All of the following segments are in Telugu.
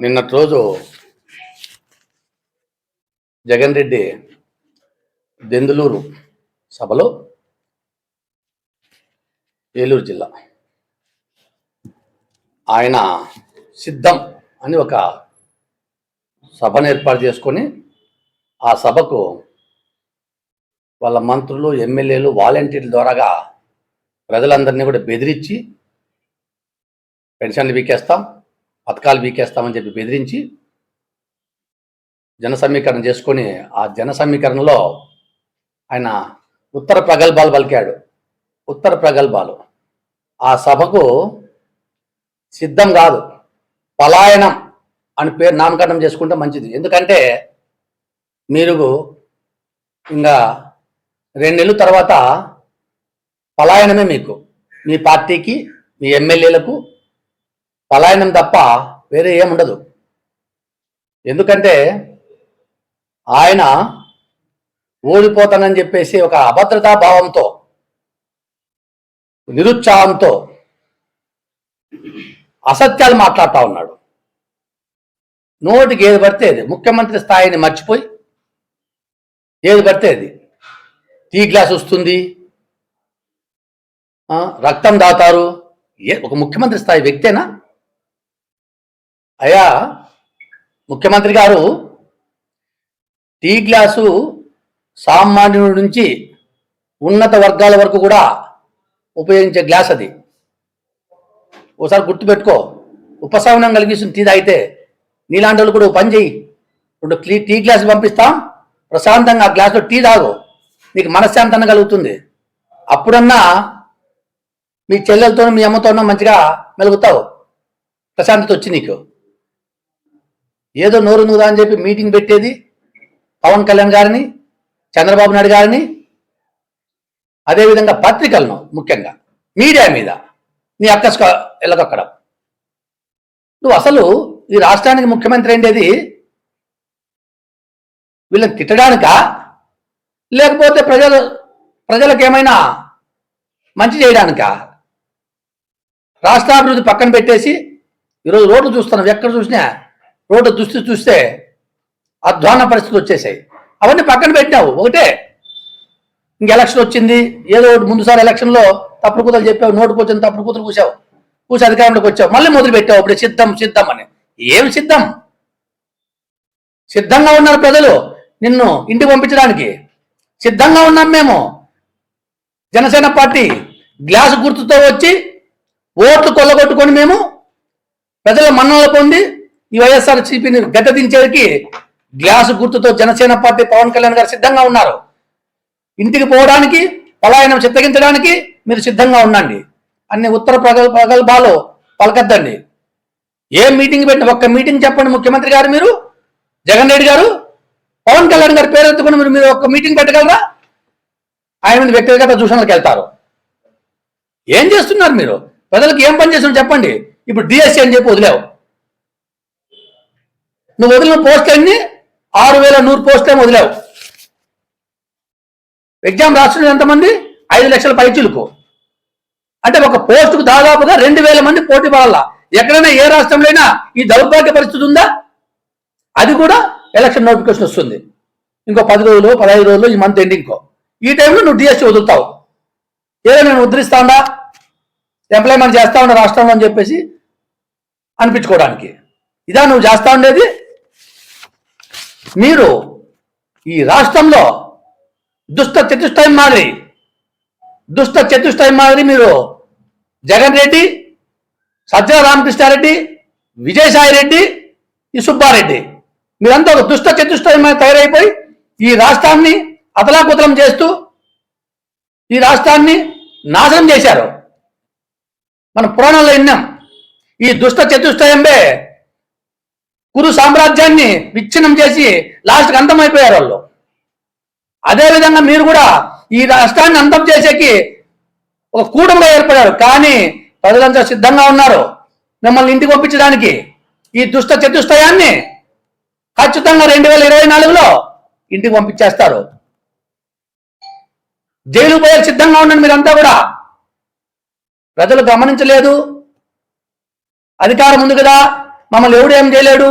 నిన్నటి రోజు జగన్ రెడ్డి దెందులూరు సభలో ఏలూరు జిల్లా. ఆయన సిద్ధం అని ఒక సభను ఏర్పాటు చేసుకొని ఆ సభకు వాళ్ళ మంత్రులు ఎమ్మెల్యేలు వాలంటీర్ల ద్వారాగా ప్రజలందరినీ కూడా బెదిరించి పెన్షన్లు వీకేస్తాం పథకాలు వీకేస్తామని చెప్పి బెదిరించి జన సమీకరణ చేసుకొని ఆ జన సమీకరణలో ఆయన ఉత్తర ప్రగల్భాలు పలికాడు. ఉత్తర ప్రగల్భాలు. ఆ సభకు సిద్ధం కాదు. పలాయనం అని పేరు నామకరణం చేసుకుంటే మంచిది. ఎందుకంటే మీరు ఇంకా రెండు నెలల తర్వాత పలాయనమే మీకు. మీ పార్టీకి మీ ఎమ్మెల్యేలకు పలాయనం తప్ప వేరే ఏముండదు ఎందుకంటే ఆయన ఓడిపోతానని చెప్పేసి ఒక అభద్రతా భావంతో నిరుత్సాహంతో అసత్యాలు మాట్లాడుతూ ఉన్నాడు. నోటికి ఏది పడితే అది. ముఖ్యమంత్రి స్థాయిని మర్చిపోయి ఏది పడితే అది. టీ గ్లాస్ వస్తుంది. ఆ, రక్తం దాతారు. ఏ ఒక ముఖ్యమంత్రి స్థాయి వ్యక్తేనా? అయ్యా ముఖ్యమంత్రి గారు టీ గ్లాసు సామాన్యుడి నుంచి ఉన్నత వర్గాల వరకు కూడా ఉపయోగించే గ్లాస్ అది. ఒకసారి గుర్తుపెట్టుకో ఉపశమనం కలిగిస్తుంది టీ తాగితే. నీలాంటి వాళ్ళు కూడా పని చెయ్యి. ఇప్పుడు క్లీ టీ గ్లాస్ పంపిస్తాం ప్రశాంతంగా ఆ గ్లాసులో టీ తాగు. నీకు మనశ్శాంతన కలుగుతుంది. అప్పుడన్నా మీ చెల్లెలతో మీ అమ్మతోనో మంచిగా మెలుగుతావు. ప్రశాంతత వచ్చి నీకు. ఏదో నోరు నూరా అని చెప్పి మీటింగ్ పెట్టేది పవన్ కళ్యాణ్ గారిని చంద్రబాబు నాయుడు గారిని అదేవిధంగా పత్రికలను ముఖ్యంగా మీడియా మీద. నీ అక్కస్ వెళ్ళదొక్కడం నువ్వు అసలు ఈ రాష్ట్రానికి ముఖ్యమంత్రి ఏంటేది వీళ్ళని తిట్టడానికా? లేకపోతే ప్రజలు ప్రజలకు ఏమైనా మంచి చేయడానికా? రాష్ట్రాభివృద్ధి పక్కన పెట్టేసి ఈరోజు రోడ్లు చూస్తున్నాం ఎక్కడ చూసినా రోడ్డు దుస్థితి చూస్తే అధ్వాన పరిస్థితులు వచ్చేసాయి. అవన్నీ పక్కన పెట్టినావు. ఒకటే ఇంక ఎలక్షన్ వచ్చింది. ఏదో ఒకటి ముందుసారి ఎలక్షన్లో తప్పుడు కూతలు చెప్పావు నోటుకు వచ్చిన తప్పుడు కూతురు కూసావు కూసి అధికారంలోకి వచ్చావు. మళ్ళీ మొదలు పెట్టావు. ఇప్పుడు సిద్ధం సిద్ధం అని. ఏమి సిద్ధం? సిద్ధంగా ఉన్నారు ప్రజలు నిన్ను ఇంటికి పంపించడానికి. సిద్ధంగా ఉన్నాం మేము. జనసేన పార్టీ గ్లాస్ గుర్తుతో వచ్చి ఓట్లు కొల్లగొట్టుకొని మేము ప్రజల మన్నలు పొంది ఈ వైఎస్ఆర్ సిపిని గద్దదించేకి గ్లాసు గుర్తుతో జనసేన పార్టీ పవన్ కళ్యాణ్ గారు సిద్ధంగా ఉన్నారు. ఇంటికి పోవడానికి పలాయనం చిత్తగించడానికి మీరు సిద్ధంగా ఉండండి. అన్ని ఉత్తర ప్రగల్ ప్రగల్భాలు పలకద్దండి. ఏ మీటింగ్ పెట్టిన ఒక్క మీటింగ్ చెప్పండి ముఖ్యమంత్రి గారు మీరు జగన్ రెడ్డి గారు. పవన్ కళ్యాణ్ గారు పేరు ఎత్తుకుని మీరు మీరు ఒక్క మీటింగ్ పెట్టగలరా? ఆయన మీద వ్యక్తిగత దూషణలకు వెళ్తారు. ఏం చేస్తున్నారు మీరు? ప్రజలకు ఏం పని చేస్తున్నారు చెప్పండి. ఇప్పుడు డిఎస్సీ అని చెప్పి వదిలేవు. నువ్వు వదిలిన పోస్ట్ అన్ని ఆరు వేల నూరు పోస్టులే వదిలేవు. ఎగ్జామ్ రాస్తున్నది ఎంతమంది? ఐదు లక్షల పైచులకు. అంటే ఒక పోస్టుకు దాదాపుగా రెండు వేల మంది పోటీ పడాల? ఎక్కడైనా ఏ రాష్ట్రంలో అయినా ఈ దౌర్భాగ్య పరిస్థితి ఉందా? అది కూడా ఎలక్షన్ నోటిఫికేషన్ వస్తుంది. ఇంకో పది రోజులు పదహైదు రోజులు ఈ మంత్ ఎండింగ్కో ఈ టైంలో నువ్వు డిఎస్సీ వదులుతావు. ఏదో నేను ఉద్ధరిస్తాండా? ఎంప్లాయ్మెంట్ చేస్తా ఉన్నా రాష్ట్రంలో అని చెప్పేసి అనిపించుకోవడానికి. ఇదా నువ్వు చేస్తా ఉండేది? మీరు ఈ రాష్ట్రంలో దుష్ట చతుష్టయం మాదిరి దుష్ట చతుష్టయం మాదిరి మీరు జగన్ రెడ్డి సజ్జల రామకృష్ణారెడ్డి విజయసాయి రెడ్డి ఈ సుబ్బారెడ్డి. మీరంతా ఒక దుష్ట చతుష్టయం తయారైపోయి ఈ రాష్ట్రాన్ని అతలాకుతలం చేస్తూ ఈ రాష్ట్రాన్ని నాశనం చేశారు. మన పురాణంలో విన్నాం. ఈ దుష్ట చతుష్టయంబే కురు సామ్రాజ్యాన్ని విచ్ఛిన్నం చేసి లాస్ట్కి అంతమైపోయారు వాళ్ళు. అదేవిధంగా మీరు కూడా ఈ రాష్ట్రాన్ని అంతం చేసేకి ఒక కూటమిగా ఏర్పడారు. కానీ ప్రజలంతా సిద్ధంగా ఉన్నారు. మిమ్మల్ని ఇంటికి పంపించడానికి ఈ దుష్ట చతుష్టయాన్ని ఖచ్చితంగా రెండు వేల ఇరవై నాలుగులో ఇంటికి పంపించేస్తారు. జైలు పోయే సిద్ధంగా ఉండండి మీరంతా కూడా. ప్రజలు గమనించలేదు. అధికారం ఉంది కదా. మమ్మల్ని ఎవడు ఏం చేయలేడు?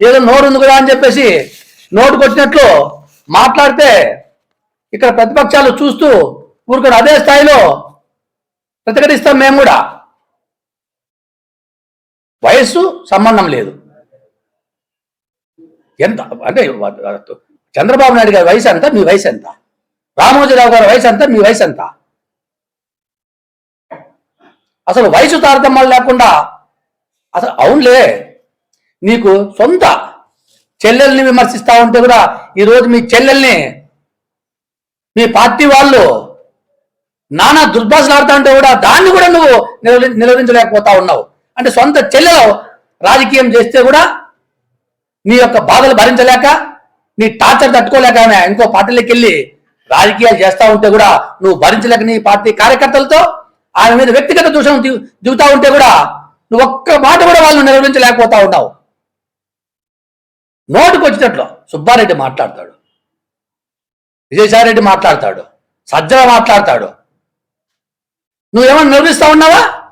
ఏదో నోరు ఉంది కదా అని చెప్పేసి నోటుకు వచ్చినట్లు మాట్లాడితే ఇక్కడ ప్రతిపక్షాలు చూస్తూ ఊరుకొని అదే స్థాయిలో ప్రతిఘటిస్తాం మేము కూడా. వయస్సు సంబంధం లేదు. ఎంత అంటే చంద్రబాబు నాయుడు గారి వయసు ఎంత? మీ వయసు ఎంత? రామోజీరావు గారి వయసు ఎంత? మీ వయసు ఎంత? అసలు వయసు తారతమ్యాలు లేకుండా అసలు అవునులే. నీకు సొంత చెల్లెల్ని విమర్శిస్తా ఉంటే కూడా ఈరోజు మీ చెల్లెల్ని మీ పార్టీ వాళ్ళు నానా దుర్భాషలు ఆడుతా ఉంటే కూడా దాన్ని కూడా నువ్వు నిలవరించలేకపోతా ఉన్నావు. అంటే సొంత చెల్లెలు రాజకీయం చేస్తే కూడా నీ యొక్క బాధలు భరించలేక నీ టార్చర్ తట్టుకోలేక ఇంకో పార్టీలోకి వెళ్ళి రాజకీయాలు చేస్తూ ఉంటే కూడా నువ్వు భరించలేక నీ పార్టీ కార్యకర్తలతో ఆయన మీద వ్యక్తిగత దూషణ దిగుతా ఉంటే కూడా నువ్వు ఒక్క మాట కూడా వాళ్ళు నిర్వహించలేకపోతా ఉన్నావు. నోటుకు వచ్చినట్లు సుబ్బారెడ్డి మాట్లాడతాడు. విజయసాయిరెడ్డి మాట్లాడతాడు. సజ్జల మాట్లాడతాడు. నువ్వేమన్నా నిర్వహిస్తా ఉన్నావా?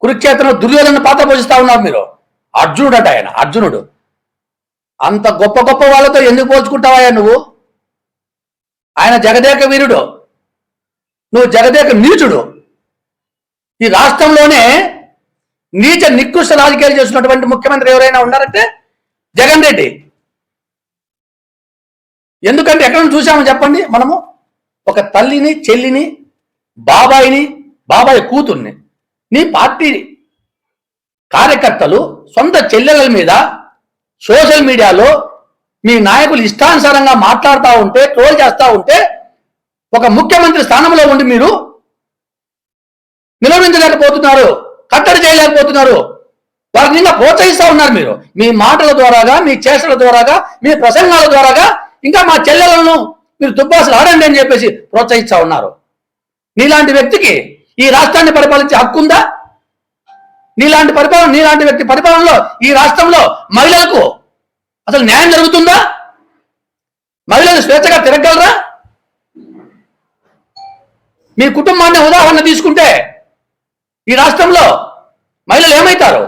కురుక్షేత్రంలో దుర్యోధన పాత్ర పోషిస్తా ఉన్నారు మీరు. అర్జునుడు అట ఆయన అర్జునుడు. అంత గొప్ప గొప్ప వాళ్ళతో ఎందుకు పోల్చుకుంటావా నువ్వు? ఆయన జగదేక వీరుడు. నువ్వు జగదేక నీచుడు. ఈ రాష్ట్రంలోనే నీచ నికృష్ట రాజకీయాలు చేస్తున్నటువంటి ముఖ్యమంత్రి ఎవరైనా ఉన్నారంటే జగన్ రెడ్డి. ఎందుకంటే ఎక్కడ చూసామో చెప్పండి మనము. ఒక తల్లిని చెల్లిని బాబాయిని బాబాయ్ కూతుర్ని నీ పార్టీ కార్యకర్తలు సొంత చెల్లెల మీద సోషల్ మీడియాలో మీ నాయకులు ఇష్టానుసారంగా మాట్లాడుతూ ఉంటే ట్రోల్ చేస్తూ ఉంటే ఒక ముఖ్యమంత్రి స్థానంలో ఉండి మీరు నిలవించలేకపోతున్నారు కట్టడి చేయలేకపోతున్నారు. వారిని ఇంకా ప్రోత్సహిస్తూ ఉన్నారు మీరు. మీ మాటల ద్వారాగా మీ చేష్టల ద్వారాగా మీ ప్రసంగాల ద్వారాగా ఇంకా మా చెల్లెలను మీరు దుబ్బాసులు ఆడండి అని చెప్పేసి ప్రోత్సహిస్తూ ఉన్నారు. నీలాంటి వ్యక్తికి ఈ రాష్ట్రాన్ని పరిపాలించే హక్కు ఉందా? నీలాంటి పరిపాలన నీలాంటి వ్యక్తి పరిపాలనలో ఈ రాష్ట్రంలో మహిళలకు అసలు న్యాయం జరుగుతుందా? మహిళలు స్వేచ్ఛగా తిరగలరా మీ కుటుంబాన్ని ఉదాహరణ తీసుకుంటే ఈ రాష్ట్రంలో మహిళలు ఏమవుతారు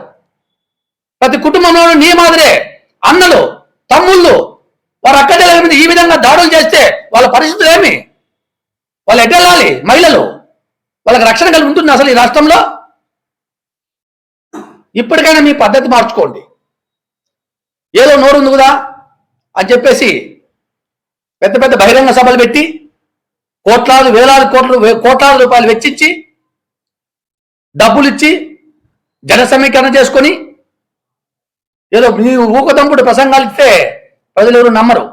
ప్రతి కుటుంబంలో నీ మాదిరే అన్నలు తమ్ముళ్ళు వారి అక్కడ మీద ఈ విధంగా దాడులు చేస్తే వాళ్ళ పరిస్థితులు ఏమి? వాళ్ళు ఎట్టెళ్ళాలి మహిళలు వాళ్ళకి రక్షణ కలిగి ఉంటుంది అసలు ఈ రాష్ట్రంలో? ఇప్పటికైనా మీ పద్ధతి మార్చుకోండి. ఏదో నోరుంది కదా? అని చెప్పేసి పెద్ద పెద్ద బహిరంగ సభలు పెట్టి కోట్లాది వేలాది కోట్లు వే- కోట్లాది రూపాయలు వెచ్చించి డబ్బులు ఇచ్చి జన సమీకరణ చేసుకొని ఏదో మీ ఊకదంపుడు ప్రసంగాలు ఇస్తే ప్రజలు ఎవరు నమ్మరు.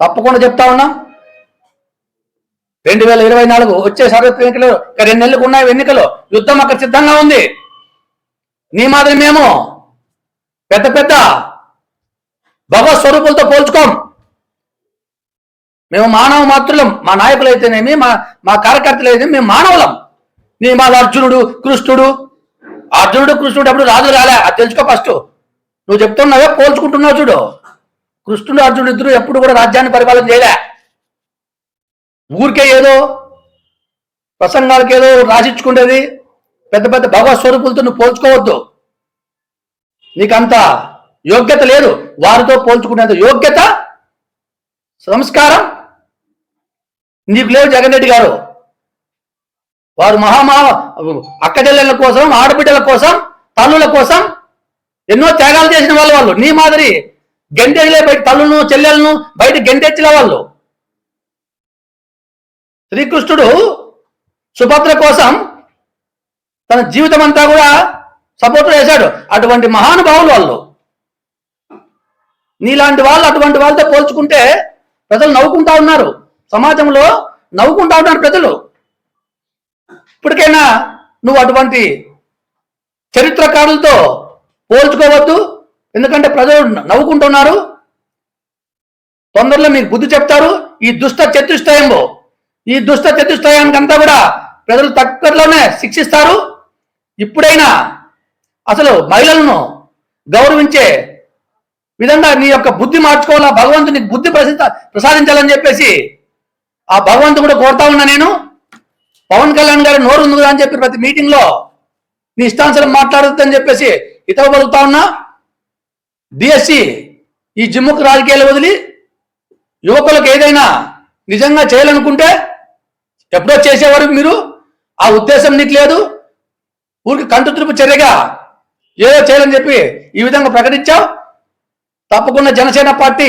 తప్పకుండా చెప్తా ఉన్నా. రెండు వేల ఇరవై నాలుగు వచ్చే సార్వత్రిక ఎన్నికలు రెండు నెలలకు ఉన్నాయి ఎన్నికలు. యుద్ధం అక్కడ సిద్ధంగా ఉంది. నీ మాదిరి మేము పెద్ద పెద్ద భగవత్ స్వరూపులతో పోల్చుకోం. మేము మానవ మాతృలం మా నాయకులు అయితేనేమి మా మా కార్యకర్తలు అయితే మేము మానవులం. నీ అర్జునుడు కృష్ణుడు. అర్జునుడు కృష్ణుడు అప్పుడు రాజు రాలే. అది తెలుసుకో ఫస్ట్. నువ్వు చెప్తున్నావే పోల్చుకుంటున్నావు చూడు. కృష్ణుడు అర్జునుడు ఇద్దరు ఎప్పుడు కూడా రాజ్యాన్ని పరిపాలన చేయలే. ఊరికే ఏదో ప్రసంగాలకి ఏదో రాసిచ్చుకునేది పెద్ద పెద్ద భగవత్ స్వరూపులతో నువ్వు పోల్చుకోవద్దు. నీకంత యోగ్యత లేదు. వారితో పోల్చుకునేంత యోగ్యత సంస్కారం నీకు లేవు జగన్ రెడ్డి గారు. వారు మహామహా అక్కచెల్లెళ్ళ కోసం ఆడబిడ్డల కోసం తల్లుల కోసం ఎన్నో త్యాగాలు చేసిన వాళ్ళు వాళ్ళు. నీ మాదిరి గెంటెలే బయట తల్లును చెల్లెలను బయట గెంటెచ్చిన వాళ్ళు. శ్రీకృష్ణుడు సుభద్ర కోసం తన జీవితం అంతా కూడా సపోర్ట్ చేశాడు. అటువంటి మహానుభావులు వాళ్ళు. నీలాంటి వాళ్ళు అటువంటి వాళ్ళతో పోల్చుకుంటే ప్రజలు నవ్వుకుంటా ఉన్నారు. సమాజంలో నవ్వుకుంటా ఉన్నారు ప్రజలు. ఇప్పటికైనా నువ్వు అటువంటి చరిత్రకారులతో పోల్చుకోవద్దు. ఎందుకంటే ప్రజలు నవ్వుకుంటున్నారు. తొందరలో మీకు బుద్ధి చెప్తారు. ఈ దుష్ట చతుష్టయంలో ఈ దుష్ట చతుష్టయానికంతా కూడా ప్రజలు తక్కువలోనే శిక్షిస్తారు. ఇప్పుడైనా అసలు మహిళలను గౌరవించే విధంగా నీ యొక్క బుద్ధి మార్చుకోవాలా? భగవంతుడు నీకు బుద్ధి ప్రసిద్ధ ప్రసాదించాలని చెప్పేసి ఆ భగవంతుడు కూడా కోరుతా ఉన్నా నేను. పవన్ కళ్యాణ్ గారు నోరు ఉంది అని చెప్పి ప్రతి మీటింగ్లో నీ ఇష్టానుసరం మాట్లాడొద్దని చెప్పేసి ఇతవ పలుకుతా ఉన్నా డిఎస్సి ఈ జిమ్ముకు రాజకీయాలు వదిలి యువకులకు ఏదైనా నిజంగా చేయాలనుకుంటే ఎప్పుడో చేసేవారు మీరు. ఆ ఉద్దేశం నీకు లేదు. ఊరికి కంటుతురుపు చర్యగా ఏదో చేయాలని చెప్పి ఈ విధంగా ప్రకటించావు. తప్పకుండా జనసేన పార్టీ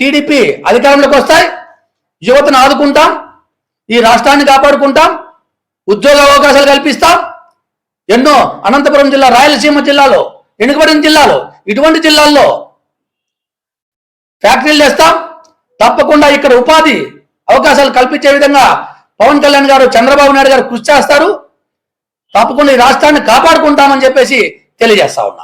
టీడీపీ అధికారంలోకి వస్తాయి. యువతను ఆదుకుంటాం. ఈ రాష్ట్రాన్ని కాపాడుకుంటాం ఉద్యోగ అవకాశాలు కల్పిస్తాం. ఎన్నో అనంతపురం జిల్లా రాయలసీమ జిల్లాలో వెనుకబడిన జిల్లాలో ఇటువంటి జిల్లాల్లో ఫ్యాక్టరీలు తెస్తాం. తప్పకుండా ఇక్కడ ఉపాధి అవకాశాలు కల్పించే విధంగా పవన్ కళ్యాణ్ గారు చంద్రబాబు నాయుడు గారు కృషి చేస్తారు. తప్పకుండా ఈ రాష్ట్రాన్ని కాపాడుకుంటామని చెప్పేసి తెలియజేస్తా ఉన్నా.